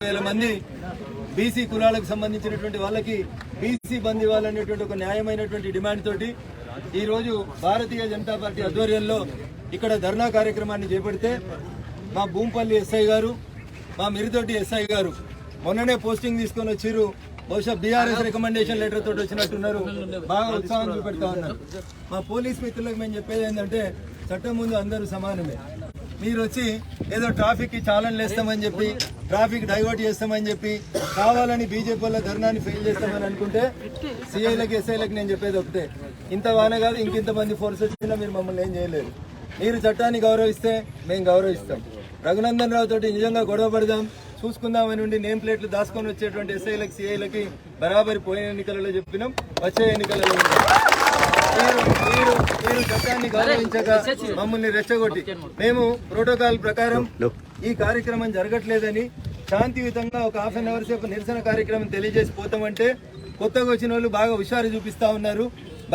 వేల మంది బీసీ కులాలకు సంబంధించినటువంటి వాళ్ళకి బీసీ బంద్ ఇవ్వాలనేటువంటి ఒక న్యాయమైనటువంటి డిమాండ్ తోటి ఈ రోజు భారతీయ జనతా పార్టీ ఆధ్వర్యంలో ఇక్కడ ధర్నా కార్యక్రమాన్ని చేపడితే మా భూంపల్లి ఎస్ఐ గారు మా మిరితోటి ఎస్ఐ గారు మొన్ననే పోస్టింగ్ తీసుకొని వచ్చారు బహుశా బీఆర్ఎస్ రికమెండేషన్ లెటర్ తోటి వచ్చినట్టున్నారు. బాగా ఉత్సాహం చూపెడతా ఉన్నారు. మా పోలీస్ మిత్రులకు మేము చెప్పేది ఏంటంటే చట్టం ముందు అందరూ సమానమే. మీరు వచ్చి ఏదో ట్రాఫిక్కి చాలన్ వేస్తామని చెప్పి ట్రాఫిక్ డైవర్ట్ చేస్తామని చెప్పి కావాలని బీజేపీ వాళ్ళ ధర్నాన్ని ఫెయిల్ చేస్తామని అనుకుంటే సిఐలకు ఎస్ఐలకు నేను చెప్పేది ఒకటే. ఇంత వాన కాదు ఇంకింత మంది ఫోర్స్ వచ్చినా మీరు మమ్మల్ని ఏం చేయలేరు. మీరు చట్టాన్ని గౌరవిస్తే మేము గౌరవిస్తాం. రఘునందన్ రావు తోటి నిజంగా గొడవ పడదాం చూసుకుందామని ఉండి నేమ్ ప్లేట్లు దాచుకొని వచ్చేటువంటి ఎస్ఐలకు సిఐలకి బరాబరి పోయిన ఎన్నికలలో చెప్పినాం వచ్చే ఎన్నికలలో మీరు మీరు మీరు చట్టాన్ని గౌరవించక మమ్మల్ని రెచ్చగొట్టి. మేము ప్రోటోకాల్ ప్రకారం ఈ కార్యక్రమం జరగట్లేదని శాంతియుతంగా ఒక హాఫ్ అన్ అవర్ సేపు నిరసన కార్యక్రమం తెలియజేసి పోతామంటే కొత్తగా వచ్చిన వాళ్ళు బాగా హుషారు చూపిస్తా ఉన్నారు.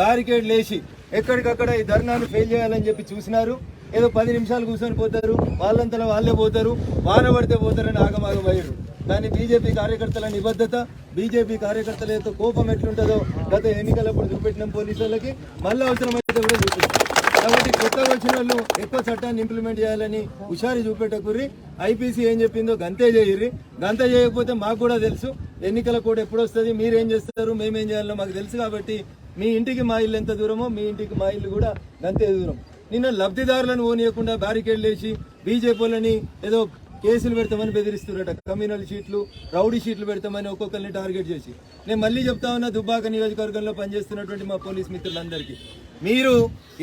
బారికేడ్ లేచి ఎక్కడికక్కడ ఈ ధర్నాను ఫెయిల్ చేయాలని చెప్పి చూసినారు. ఏదో పది నిమిషాలు కూర్చొని పోతారు. వాళ్ళంతలో వాళ్ళే పోతారు. వాన పడితే పోతారని ఆగమాగం అయ్యారు. కానీ బీజేపీ కార్యకర్తల నిబద్ధత బీజేపీ కార్యకర్తల యొక్క కోపం ఎట్లుంటుందో గత ఎన్నికలప్పుడు చూపెట్టినాం పోలీసులకి. వాళ్ళకి మళ్ళీ అవసరమైతే కూడా చూపిస్తాం కాబట్టి కొత్తగా వచ్చిన వాళ్ళు ఎక్కువ చట్టాన్ని ఇంప్లిమెంట్ చేయాలని హుషారి చూపెట్టకుర్రి ఐపీసీ ఏం చెప్పిందో గంతే చేయర్రి. గంత చేయకపోతే మాకు కూడా తెలుసు. ఎన్నికల కూడా ఎప్పుడు వస్తుంది మీరేం చేస్తారు మేమేం చేయాలో మాకు తెలుసు కాబట్టి మీ ఇంటికి మా ఇల్లు ఎంత దూరమో మీ ఇంటికి మా ఇల్లు కూడా గంతే దూరం. నిన్న లబ్ధిదారులను ఓనియకుండా బ్యారికేడ్లు లేచి బీజేపీలని ఏదో కేసులు పెడతామని బెదిరిస్తున్నారట కమ్యూనల్ షీట్లు రౌడీ షీట్లు పెడతామని ఒక్కొక్కరిని టార్గెట్ చేసి. నేను మళ్ళీ చెప్తా ఉన్నా దుబ్బాక నియోజకవర్గంలో పనిచేస్తున్నటువంటి మా పోలీస్ మిత్రులందరికీ. మీరు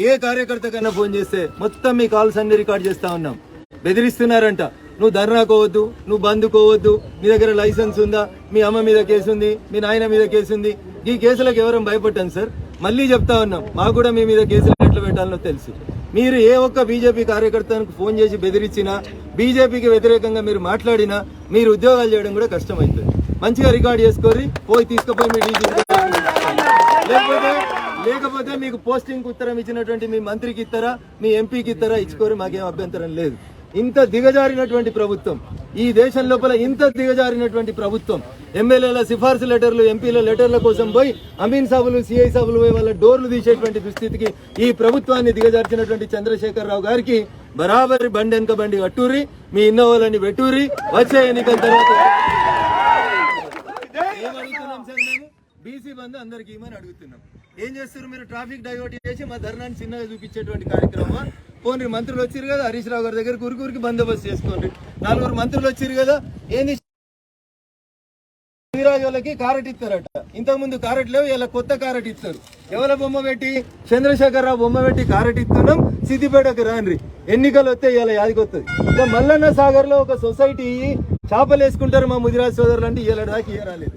ఏ కార్యకర్త కన్నా ఫోన్ చేస్తే మొత్తం మీ కాల్స్ అన్ని రికార్డ్ చేస్తా ఉన్నాం. బెదిరిస్తున్నారంట. నువ్వు ధర్నా కోవద్దు నువ్వు బంద్ కోవద్దు మీ దగ్గర లైసెన్స్ ఉందా మీ అమ్మ మీద కేసు ఉంది మీ నాయన మీద కేసు ఉంది. ఈ కేసులకు ఎవరం భయపడ్డాను సార్? మళ్ళీ చెప్తా ఉన్నాం. మాకు కూడా మీ మీద కేసులు ఎట్లా పెట్టాలో తెలుసు. మీరు ఏ ఒక్క బీజేపీ కార్యకర్తలకు ఫోన్ చేసి బెదిరించినా బీజేపీకి వ్యతిరేకంగా మీరు మాట్లాడినా మీరు ఉద్యోగాలు చేయడం కూడా కష్టమవుతుంది మంచిగా రికార్డ్ చేసుకొని పోయి తీసుకుపోయి మీ డీజీ లేకపోతే లేకపోతే మీకు పోస్టింగ్ ఉత్తరం ఇచ్చినటువంటి మీ మంత్రికి ఇస్తారా మీ ఎంపీకి ఇస్తారా ఇచ్చుకోరు మాకేం అభ్యంతరం లేదు. ఇంత దిగజారినటువంటి ప్రభుత్వం ఈ దేశం లోపల ఇంత దిగజారినటువంటి ప్రభుత్వం ఎమ్మెల్యేల సిఫార్సు లెటర్లు ఎంపీల లెటర్ల కోసం పోయి అమీన్ సాబులు సిఐ సాబులు పోయి వాళ్ళ డోర్లు తీసేటువంటి దుస్థితికి ఈ ప్రభుత్వాన్ని దిగజార్చినటువంటి చంద్రశేఖర్ రావు గారికి బరాబరి బండి వెనక బండి అట్టూరి మీ ఇన్నోవాలని పెట్టూరి వచ్చే ఎన్నికల తర్వాత బీసీ బంధు అందరికి ఇవ్వమని అడుగుతున్నాం. ఏం చేస్తారు మీరు? ట్రాఫిక్ డైవర్ట్ చేసి మా ధర్నాన్ని చిన్నగా చూపించేటువంటి కార్యక్రమం పోనీ మంత్రులు వచ్చారు కదా హరీష్ రావు గారి దగ్గర ఊరికి బందోబస్తు చేసుకోండి. నలుగురు మంత్రులు వచ్చారు కదా ఏంది? శ్రీరాజు వాళ్ళకి కారెట్ ఇస్తారట. ఇంతకు ముందు కారెట్ లేవు ఇలా కొత్త కారెట్ ఇస్తారు. ఎవరి బొమ్మ పెట్టి? చంద్రశేఖరరావు బొమ్మ పెట్టి కారెట్ ఇస్తున్నాం సిద్దిపేటకు రాన్రి ఎన్నికలు వస్తే ఇలా యాదికొస్తుంది ఇంకా మల్లన్న సాగర్లో ఒక సొసైటీ చేపలు వేసుకుంటారు మా ముదిరాజ్ సోదరులు అంటే ఇలా దాకా ఇయ్యరాలేదు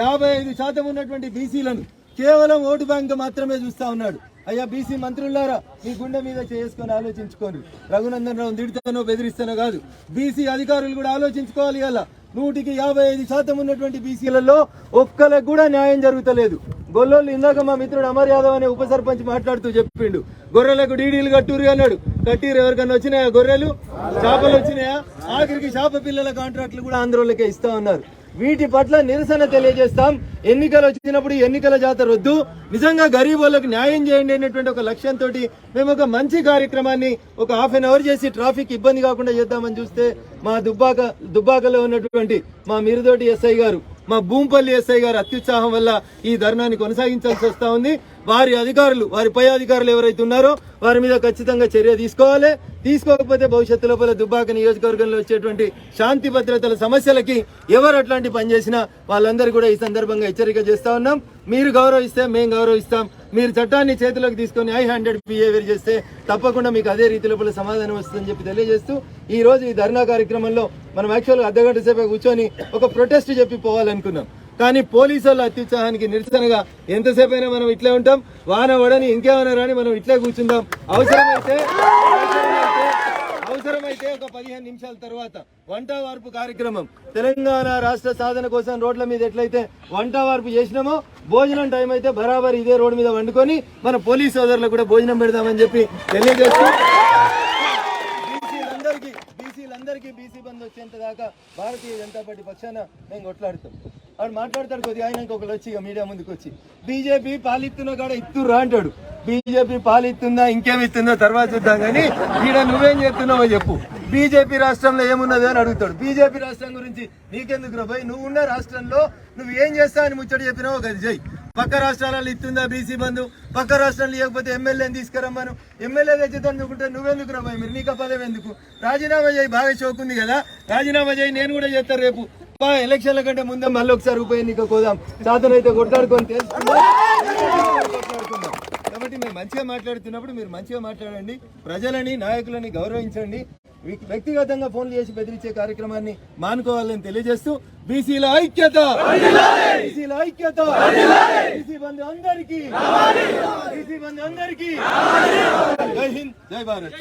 యాభై ఐదు శాతం ఉన్నటువంటి బీసీలను కేవలం ఓటు బ్యాంక్ మాత్రమే చూస్తా ఉన్నాడు. అయ్యా బీసీ మంత్రులారా మీ గుండె మీద చేసుకొని ఆలోచించుకోండి. రఘునందన్ రావు దిడితేనో బెదిరిస్తానో కాదు బీసీ అధికారులు కూడా ఆలోచించుకోవాలి ఇలా నూటికి యాభై ఐదు శాతం ఉన్నటువంటి బీసీలలో ఒక్కలకు కూడా న్యాయం జరుగుతలేదు. గొల్లోళ్ళు ఇందాక మా మిత్రుడు అమర్ యాదవ్ అనే ఉప సర్పంచ్ మాట్లాడుతూ చెప్పిండు. గొర్రెలకు డీడీలు కట్టూరు అన్నాడు. కట్టిరు ఎవరికన్నా వచ్చినాయా గొర్రెలు? చేపలు వచ్చినాయా? ఆఖరికి చేప పిల్లల కాంట్రాక్టులు కూడా ఆంధ్రోళ్ళకే ఇస్తా ఉన్నారు. వీటి పట్ల నిరసన తెలియజేస్తాం. ఎన్నికలు వచ్చినప్పుడు ఈ ఎన్నికల జాతర వద్దు నిజంగా గరీబ్ వాళ్ళకి న్యాయం చేయండి అనేటువంటి ఒక లక్ష్యంతో మేము ఒక మంచి కార్యక్రమాన్ని ఒక హాఫ్ అన్ అవర్ చేసి ట్రాఫిక్ ఇబ్బంది కాకుండా చేద్దామని చూస్తే మా దుబ్బాక దుబ్బాకలో ఉన్నటువంటి మా మిరుదోటి ఎస్ఐ గారు మా భూంపల్లి ఎస్ఐ గారు అత్యుత్సాహం వల్ల ఈ ధర్నాన్ని కొనసాగించాల్సి వస్తా ఉంది. వారి అధికారులు వారి పై అధికారులు ఎవరైతే ఉన్నారో వారి మీద ఖచ్చితంగా చర్య తీసుకోవాలి. తీసుకోకపోతే భవిష్యత్తు లోపల దుబ్బాక నియోజకవర్గంలో వచ్చేటువంటి శాంతి భద్రతల సమస్యలకి ఎవరు అట్లాంటి పని చేసినా వాళ్ళందరూ కూడా ఈ సందర్భంగా హెచ్చరిక చేస్తా ఉన్నాం. మీరు గౌరవిస్తే మేము గౌరవిస్తాం. మీరు చట్టాన్ని చేతిలోకి తీసుకొని ఐ హండ్రెడ్ బిహేవియర్ చేస్తే తప్పకుండా మీకు అదే రీతి లోపల సమాధానం వస్తుందని చెప్పి తెలియజేస్తూ ఈ రోజు ఈ ధర్నా కార్యక్రమంలో మనం యాక్చువల్గా అర్ధగంట సేపు కూర్చొని ఒక ప్రొటెస్ట్ చెప్పి పోవాలనుకున్నాం. కానీ పోలీసుల అత్యుత్సాహానికి నిరసనగా ఎంతసేపు అయినా మనం ఇట్లే ఉంటాం. వాన వడని ఇంకేమైనా రాని మనం ఇట్లే కూర్చుందాం. అవసరమైతే అవసరమైతే అవసరమైతే ఒక పదిహేను నిమిషాల తర్వాత వంట వార్పు కార్యక్రమం. తెలంగాణ రాష్ట్ర సాధన కోసం రోడ్ల మీద ఎట్లయితే వంట వార్పు చేసినామో భోజనం టైం అయితే బరాబర్ ఇదే రోడ్డు మీద వండుకొని మన పోలీస్ సోదరులకు కూడా భోజనం పెడదామని చెప్పి తెలియజేస్తూ బీసీలందరికీ బీసీలందరికీ బీసీ బంద్ వచ్చేంత దాకా భారతీయ జనతా పార్టీ పక్షాన మేము కొట్లాడుతాం. వాడు మాట్లాడతాడు కొద్దిగా ఆయన ఒకళ్ళు వచ్చి ఇక మీడియా ముందుకు వచ్చి. బీజేపీ పాలిస్తున్నా కాడ ఇత్తుర్రా అంటాడు. బీజేపీ పాలిస్తుందా ఇంకేం ఇస్తుందో తర్వాత చూద్దాం కానీ ఈడ నువ్వేం చేస్తున్నావో చెప్పు. బీజేపీ రాష్ట్రంలో ఏమున్నది అని అడుగుతాడు. బీజేపీ రాష్ట్రం గురించి నీకెందుకు రా భయ్? నువ్వు ఉన్న రాష్ట్రంలో నువ్వు ఏం చేస్తావు అని ముచ్చట చెప్పినావు అది జై. పక్క రాష్ట్రాలలో ఇస్తుందా బీసీ బంధు? పక్క రాష్ట్రాలు లేకపోతే ఎమ్మెల్యేని తీసుకురమ్మను. ఎమ్మెల్యే తెచ్చుతాను అనుకుంటే నువ్వెందుకు రా భయ్? మీరు నీకు పదవి ఎందుకు? రాజీనామా చేయి బాగా షోకుంది కదా. రాజీనామా చేయి నేను కూడా చేస్తాను రేపు. బా, ఎలక్షన్ల కంటే ముందే మళ్ళీ ఒకసారి ఉప ఎన్నిక కోదాం. సాధనైతే కొట్లాడుకొని తెలుసుకుందాం. కాబట్టి మేము మంచిగా మాట్లాడుతున్నప్పుడు మీరు మంచిగా మాట్లాడండి. ప్రజలని నాయకులని గౌరవించండి. వ్యక్తిగతంగా ఫోన్లు చేసి బెదిరించే కార్యక్రమాన్ని మానుకోవాలని తెలియజేస్తూ బీసీల ఐక్యత! బీసీల ఐక్యత! బీసీ బంధు అందరికీ! బీసీ బంధు అందరికీ! జై హింద్ జై భారత్!